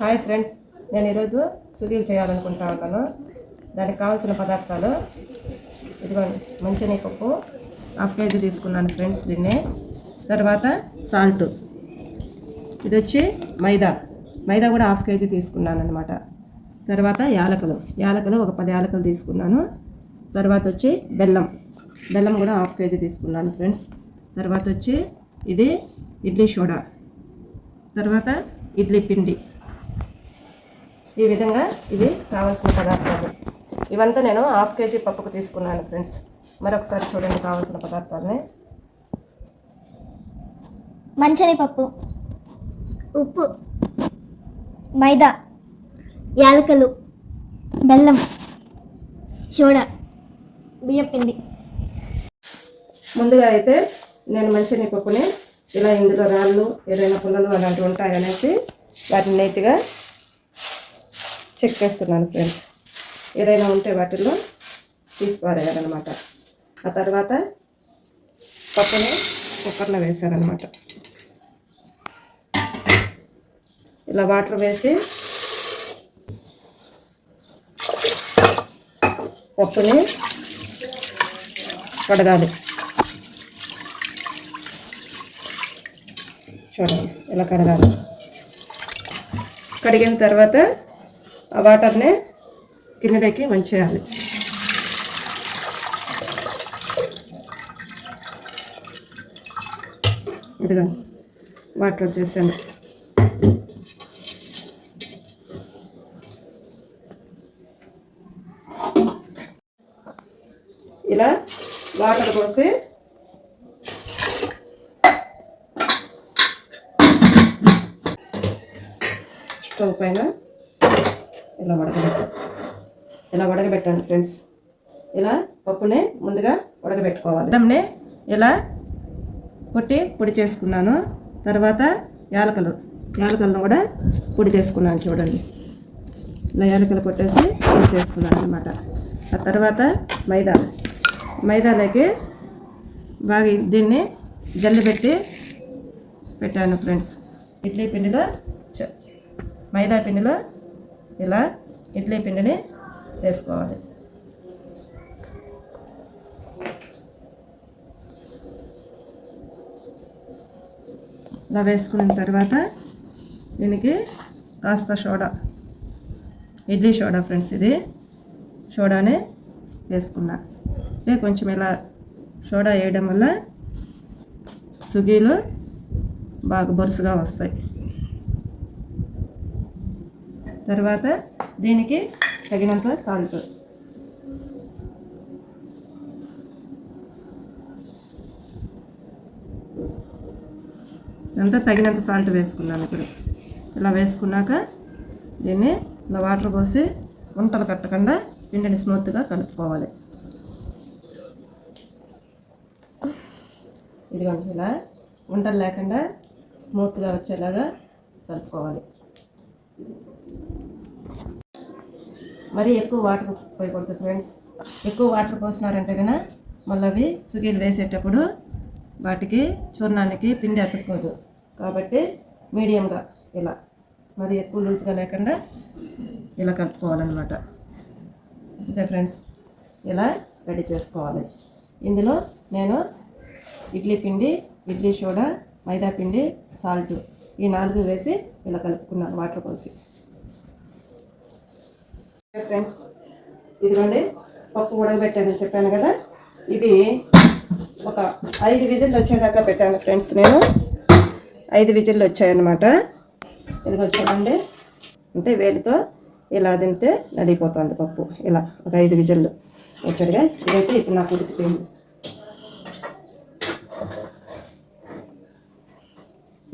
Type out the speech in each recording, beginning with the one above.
Hi friends నేను ఈరోజు సుగీలు చేయాలనుకుంటా ఉన్నాను. దానికి కావాల్సిన పదార్థాలు ఇదిగోండి మంచినీళ్ళ పప్పు హాఫ్ కేజీ తీసుకున్నాను ఫ్రెండ్స్ దీన్ని. తర్వాత సాల్ట్. ఇది వచ్చి మైదా. మైదా కూడా హాఫ్ కేజీ తీసుకున్నాను అనమాట తర్వాత యాలకులు. యాలకులు ఒక పది యాలకులు తీసుకున్నాను. తర్వాత వచ్చి బెల్లం. బెల్లం కూడా హాఫ్ కేజీ తీసుకున్నాను ఫ్రెండ్స్. తర్వాత వచ్చి ఇది ఇడ్లీ సోడా. తర్వాత ఇడ్లీ పిండి. ఈ విధంగా ఇవి కావాల్సిన పదార్థాలు. ఇవంతా నేను హాఫ్ కేజీ పప్పుకు తీసుకున్నాను ఫ్రెండ్స్. మరొకసారి చూడండి కావాల్సిన పదార్థాలని. మంచనిపప్పు ఉప్పు మైదా యాలకలు బెల్లం సోడా బియ్యపిండి. ముందుగా అయితే నేను మంచిని పప్పుని ఇలా ఇందులో రాళ్ళు ఏదైనా పుల్లలు అలాంటివి ఉంటాయనేసి వాటిని నీట్గా చెక్ చేస్తున్నాను ఫ్రెండ్స్ ఏదైనా ఉంటే వాటిల్లో తీసిపారేయాలన్నమాట. ఆ తర్వాత పప్పుని కుక్కర్లో వేశారనమాట ఇలా వాటర్ వేసి పప్పుని కడగాలి. చూడండి ఇలా కడగాలి. కడిగిన తర్వాత ఆ వాటర్ని గిన్నెలోకి వంచేయాలి. ఇదిగో వాటర్ వచ్చేసాను ఇలా వాటర్ పోసి స్టవ్ పైన ఇలా ఉడకబెట్టాను ఇలా ఉడకబెట్టాను ఫ్రెండ్స్. ఇలా పప్పుని ముందుగా ఉడకబెట్టుకోవాలి. బెల్లంని ఇలా కొట్టి పొడి చేసుకున్నాను. తర్వాత యాలకలు. యాలకలను కూడా పొడి చేసుకున్నాను చూడండి. ఇలా యాలకలు కొట్టేసి పొడి చేసుకున్నాను అనమాట ఆ తర్వాత మైదా. మైదాలోకి బాగా దీన్ని జల్లి పెట్టి పెట్టాను ఫ్రెండ్స్. ఇడ్లీ పిండిలో చ- మైదా పిండిలో ఇలా ఇడ్లీ పిండిని వేసుకోవాలి ఇలా వేసుకున్న తర్వాత దీనికి కాస్త సోడా ఇడ్లీ సోడా ఫ్రెండ్స్ ఇది. సోడానే వేసుకున్నా. అంటే కొంచెం ఇలా సోడా వేయడం వల్ల సుగీలు బాగా బొరుసుగా వస్తాయి. తర్వాత దీనికి తగినంత సాల్ట్. అంతా తగినంత సాల్ట్ వేసుకున్నాను ఇప్పుడు. ఇలా వేసుకున్నాక దీన్ని ఇలా వాటర్ పోసి వంటలు కట్టకుండా పిండిని స్మూత్గా కలుపుకోవాలి. ఇదిగోండి ఇలా వంటలు లేకుండా స్మూత్గా వచ్చేలాగా కలుపుకోవాలి. మరి ఎక్కువ వాటర్ పోయకూడదు ఫ్రెండ్స్ ఎక్కువ వాటర్ పోసినారంటే కనుక మళ్ళీ అవి సుగీలు వేసేటప్పుడు వాటికి చూర్ణానికి పిండి అతుక్కోదు. కాబట్టి మీడియంగా ఇలా. మరి ఎక్కువ లూజ్గా లేకుండా ఇలా కలుపుకోవాలన్నమాట. అంతే ఫ్రెండ్స్ ఇలా రెడీ చేసుకోవాలి. ఇందులో నేను ఇడ్లీ పిండి ఇడ్లీ సోడా మైదా పిండి సాల్ట్ ఈ నాలుగు వేసి ఇలా కలుపుకున్నాను వాటర్ పోసి. ఫ్రెండ్స్. ఇదిగోండి పప్పు ఉడకబెట్టానని చెప్పాను కదా. ఇది ఒక ఐదు విజిల్లు వచ్చేదాకా పెట్టాను ఫ్రెండ్స్ నేను. ఐదు విజిల్లు వచ్చాయన్నమాట. ఇదిగో చూడండి. అంటే వేలితో ఇలా తింటే నడిగిపోతుంది పప్పు. ఇలా ఒక ఐదు విజిల్లు వచ్చాడుగా ఇదైతే ఇప్పుడు నాకు ఉడికిపోయింది.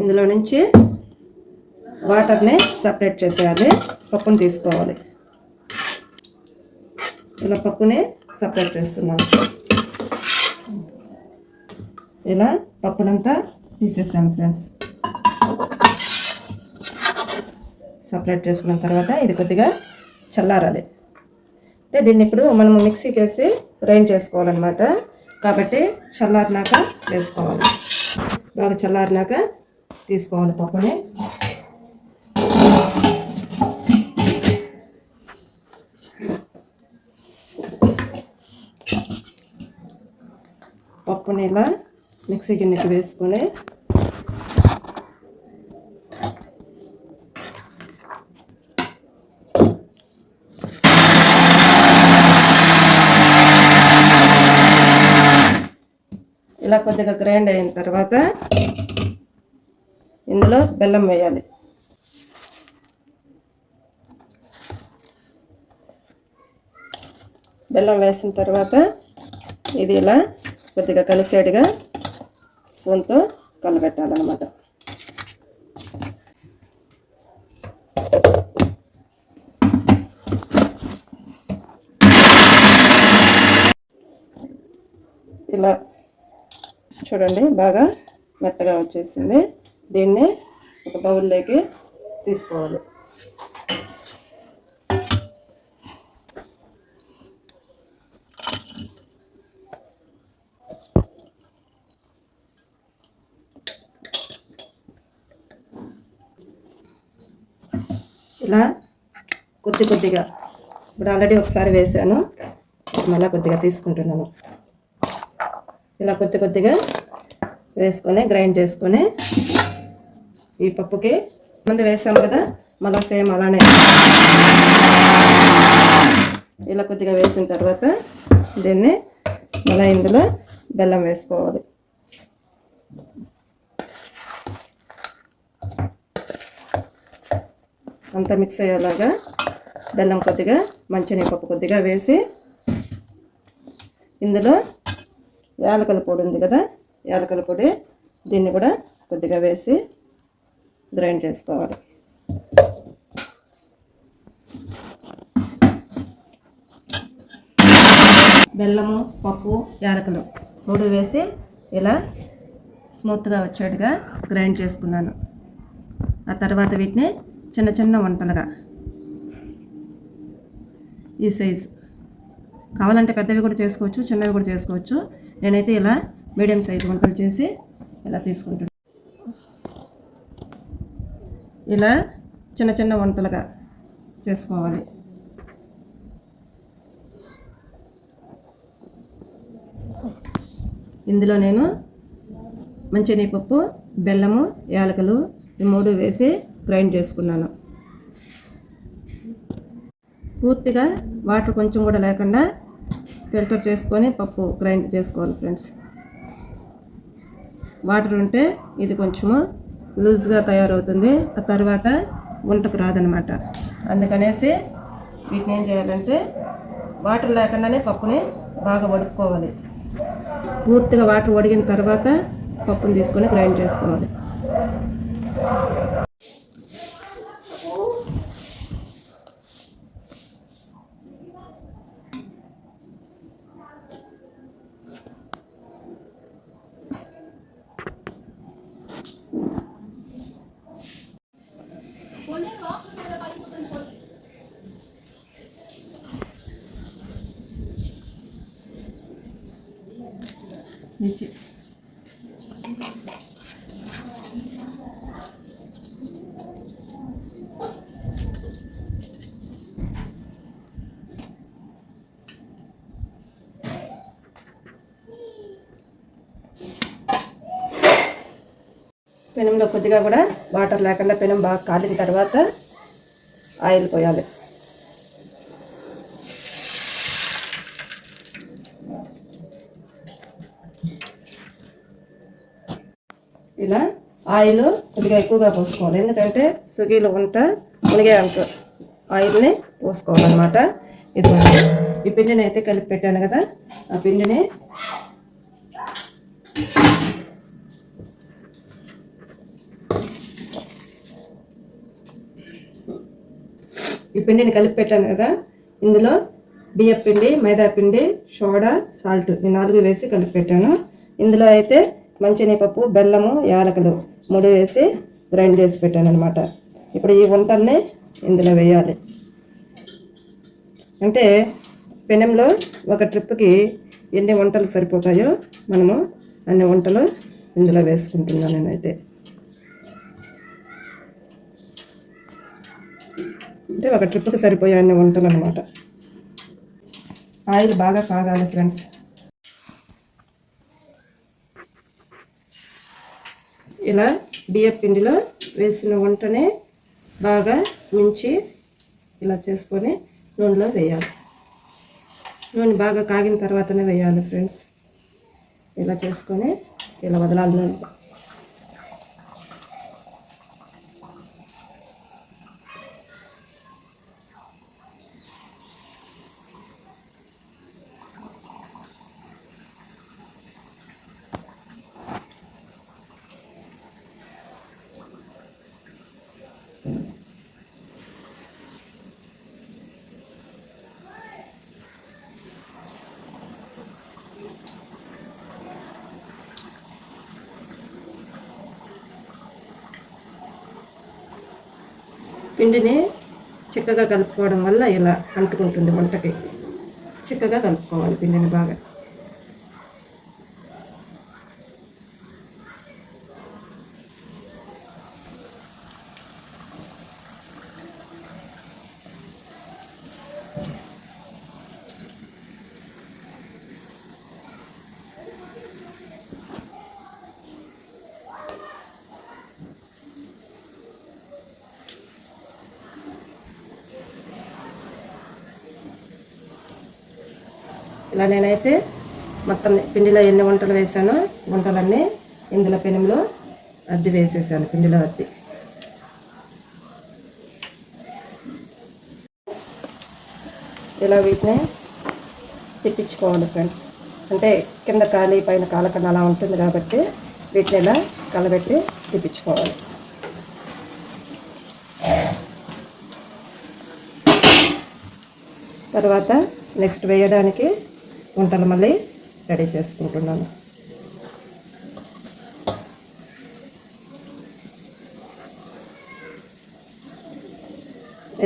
ఇందులో నుంచి వాటర్ని సపరేట్ చేసేయాలి. పప్పుని తీసుకోవాలి. ఇలా పప్పుని సపరేట్ చేస్తున్నాను ఇలా పప్పునంతా తీసేసాను ఫ్రెండ్స్. సపరేట్ చేసుకున్న తర్వాత ఇది కొద్దిగా చల్లారాలి. అంటే దీన్ని ఇప్పుడు మనం మిక్సీకి వేసి గ్రైండ్ చేసుకోవాలన్నమాట. కాబట్టి చల్లారినాక వేసుకోవాలి. బాగా చల్లారినాక తీసుకోవాలి పప్పుని. దీన్ని ఇలా మిక్సీ గిన్నెకి వేసుకొని ఇలా కొద్దిగా గ్రైండ్ అయిన తర్వాత ఇందులో బెల్లం వేయాలి. బెల్లం వేసిన తర్వాత ఇది ఇలా కొద్దిగా కలిసేడుగా స్పూన్తో కలబెట్టాలన్నమాట ఇలా చూడండి బాగా మెత్తగా వచ్చేసింది. దీన్ని ఒక బౌల్లోకి తీసుకోవాలి ఇలా కొద్ది కొద్దిగా. ఇప్పుడు ఆల్రెడీ ఒకసారి వేసాను. మళ్ళీ కొద్దిగా తీసుకుంటున్నాను. ఇలా కొద్ది కొద్దిగా వేసుకొని గ్రైండ్ చేసుకొని ఈ పప్పుకి ముందు వేసాము కదా మళ్ళీ సేమ్ అలానే. ఇలా కొద్దిగా వేసిన తర్వాత దీన్ని మళ్ళీ ఇందులో బెల్లం వేసుకోవాలి. అంతా మిక్స్ అయ్యేలాగా బెల్లం కొద్దిగా మంచినీపప్పు కొద్దిగా వేసి ఇందులో యాలకల పొడి ఉంది కదా యాలకల పొడి దీన్ని కూడా కొద్దిగా వేసి గ్రైండ్ చేసుకోవాలి. బెల్లము పప్పు యాలకలు మూడు వేసి ఇలా స్మూత్గా వచ్చేట్టుగా గ్రైండ్ చేసుకున్నాను. ఆ తర్వాత వీటిని చిన్న చిన్న వంటలుగా ఈ సైజ్. కావాలంటే పెద్దవి కూడా చేసుకోవచ్చు చిన్నవి కూడా చేసుకోవచ్చు. నేనైతే ఇలా మీడియం సైజ్ వంటలు చేసి ఇలా తీసుకుంటున్నాను ఇలా చిన్న చిన్న వంటలుగా చేసుకోవాలి. ఇందులో నేను మంచినీపప్పు బెల్లము యాలకులు ఈ మూడు వేసి గ్రైండ్ చేసుకున్నాను. పూర్తిగా వాటర్ కొంచెం కూడా లేకుండా ఫిల్టర్ చేసుకొని పప్పు గ్రైండ్ చేసుకోవాలి ఫ్రెండ్స్. వాటర్ ఉంటే ఇది కొంచెము లూజ్గా తయారవుతుంది. ఆ తర్వాత వంటకు రాదనమాట. అందుకనేసి వీటిని ఏం చేయాలంటే వాటర్ లేకుండానే పప్పుని బాగా వడుక్కోవాలి పూర్తిగా వాటర్ వడిగిన తర్వాత పప్పుని తీసుకొని గ్రైండ్ చేసుకోవాలి. మిర్చి పెనంలో కొద్దిగా కూడా వాటర్ లేకుండా పెనం బాగా కాలిన తర్వాత ఆయిల్ పోయాలి ఇలా ఆయిల్ కొద్దిగా ఎక్కువగా పోసుకోవాలి. ఎందుకంటే సుగీలు వంట మునిగే అంత ఆయిల్ని పోసుకోవాలన్నమాట. ఇది ఈ పిండిని అయితే కలిపి పెట్టాను కదా. ఆ పిండిని ఈ పిండిని కలిపి పెట్టాను కదా. ఇందులో బియ్యపిండి పిండి మైదా పిండి సోడా సాల్ట్ ఈ నాలుగు వేసి కలిపి పెట్టాను. ఇందులో అయితే మంచినీపప్పు బెల్లము యాలకులు మూడు వేసి గ్రైండ్ చేసి పెట్టాను అనమాట ఇప్పుడు ఈ వంటల్ని ఇందులో వేయాలి. అంటే పెనంలో ఒక ట్రిప్కి ఎన్ని వంటలు సరిపోతాయో మనము అన్ని వంటలు ఇందులో వేసుకుంటున్నాను నేనైతే. అంటే ఒక ట్రిప్కి సరిపోయే అన్ని వంటలు అనమాట ఆయిల్ బాగా కాగాలి ఫ్రెండ్స్. ఇలా బియ్య పిండిలో వేసిన వంటనే బాగా మించి ఇలా చేసుకొని నూనెలో వేయాలి. నూనె బాగా కాగిన తర్వాతనే వేయాలి ఫ్రెండ్స్. ఇలా చేసుకొని ఇలా వదలాలి నూనె. పిండిని చిక్కగా కలుపుకోవడం వల్ల ఇలా అంటుకుంటుంది వంటకి చిక్కగా కలుపుకోవాలి పిండిని బాగా. ఇలా నేనైతే మొత్తం పిండిలో ఎన్ని వంటలు వేసానో వంటలన్నీ ఇందులో పెనంలో అద్దె వేసేసాను పిండిలో అద్దె. ఇలా వీటిని తిప్పించుకోవాలి ఫ్రెండ్స్. అంటే కింద కాలి పైన కాలకన్నా అలా ఉంటుంది కాబట్టి వీటిని ఇలా కలబెట్టి తిప్పించుకోవాలి. తర్వాత నెక్స్ట్ వేయడానికి వంటలు మళ్ళీ రెడీ చేసుకుంటున్నాను.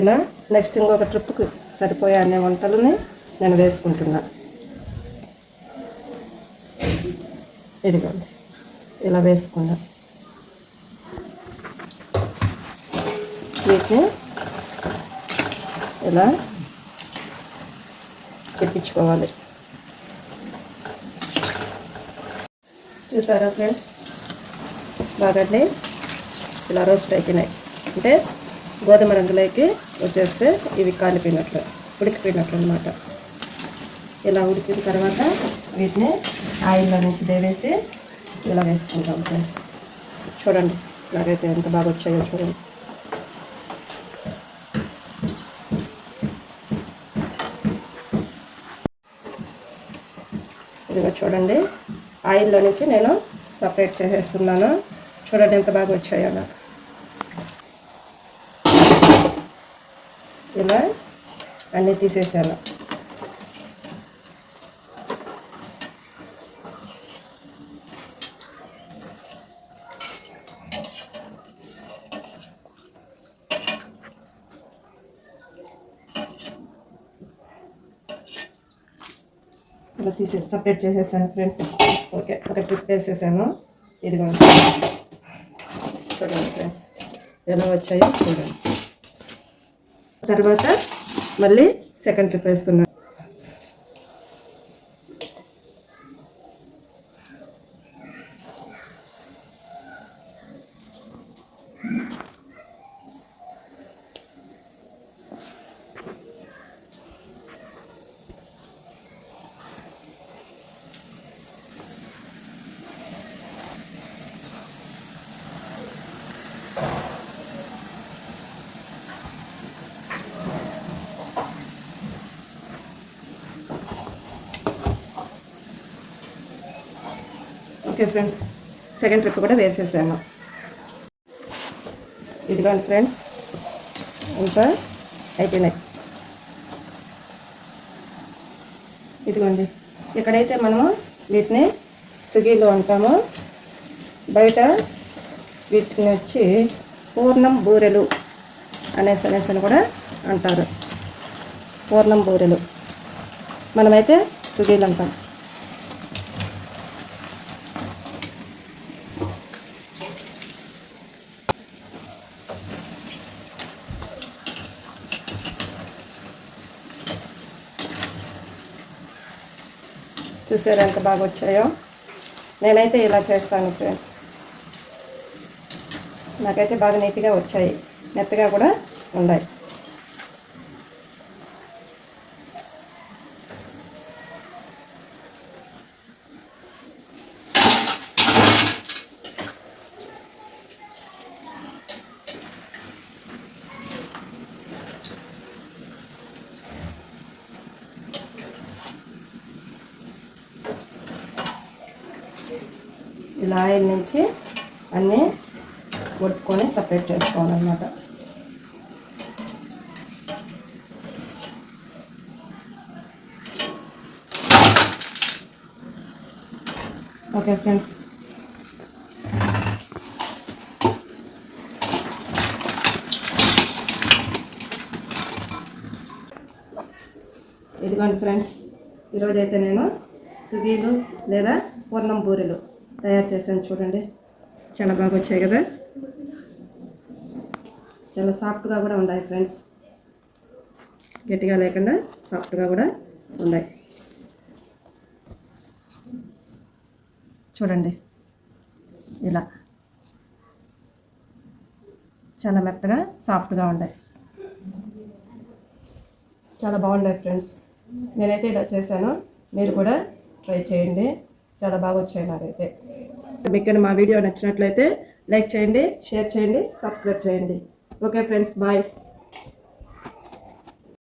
ఇలా నెక్స్ట్ ఇంకొక ట్రిప్కి సరిపోయే అనే వంటలని నేను వేసుకుంటున్నా. ఇదిగోండి ఇలా వేసుకున్నా. వీటిని ఇలా తెప్పించుకోవాలి చూసారా ఫ్రెండ్స్ బాగానే ఇలా రోస్ట్ అయిపోయినాయి. అంటే గోధుమ రంగులోకి వచ్చేస్తే ఇవి కాలిపోయినట్లు ఉడికిపోయినట్లు అనమాట ఇలా ఉడికిన తర్వాత వీటిని ఆయిల్లో నుంచి దేవేసి ఇలా వేసుకుంటాం ఫ్రెండ్స్ చూడండి నాకైతే ఎంత బాగా వచ్చాయో చూడండి. ఇదిగో చూడండి ఆయిల్లో నుంచి నేను సపరేట్ చేసేస్తున్నాను. చూడండి ఎంత బాగా వచ్చాయో నాకు ఇలా అన్నీ తీసేసాను. ఇలా తీసేసి సపరేట్ చేసేసాను ఫ్రెండ్స్. ఓకే ఒక ట్రిప్ వేసేసాను ఇదిగో చూడండి ఫ్రెండ్స్ ఎలా వచ్చాయో చూడండి. తర్వాత మళ్ళీ సెకండ్ ట్రిప్ వేస్తున్నాను ఓకే ఫ్రెండ్స్ సెకండ్ ట్రిప్ కూడా వేసేసాను. ఇదిగోండి ఫ్రెండ్స్ ఇంకా అయిపోయినాయి. ఇదిగోండి. ఇక్కడైతే మనము వీటిని స్విగ్గీలో అంటాము బయట వీటిని వచ్చి పూర్ణం బూరెలు అనేసి అనేసి అని కూడా అంటారు. పూర్ణం బూరెలు. మనమైతే స్విగ్గీలు అంటాం చూసారు ఎంత బాగా వచ్చాయో? నేనైతే ఇలా చేస్తాను ఫ్రెండ్స్. నాకైతే బాగా నీట్గా వచ్చాయి. మెత్తగా కూడా ఉన్నాయి. ఇలా ఆయిల్ నుంచి అన్నీ కొట్టుకొని సపరేట్ చేసుకోవాలన్నమాట. Okay friends. ఇదిగోండి ఫ్రెండ్స్ ఈరోజైతే నేను సుగీలు లేదా పూర్ణం బూరెలు తయారు చేశాను చూడండి. చాలా బాగా వచ్చాయి కదా. చాలా సాఫ్ట్గా కూడా ఉన్నాయి ఫ్రెండ్స్. గట్టిగా లేకుండా సాఫ్ట్గా కూడా ఉన్నాయి. చూడండి. ఇలా. చాలా మెత్తగా సాఫ్ట్గా ఉన్నాయి. చాలా బాగున్నాయి ఫ్రెండ్స్. నేనైతే ఇలా చేశాను. మీరు కూడా ట్రై చేయండి. చాలా బాగా వచ్చాయి నాకైతే. మీకు మా వీడియో నచ్చినట్లయితే లైక్ చేయండి షేర్ చేయండి సబ్స్క్రైబ్ చేయండి. Okay friends bye.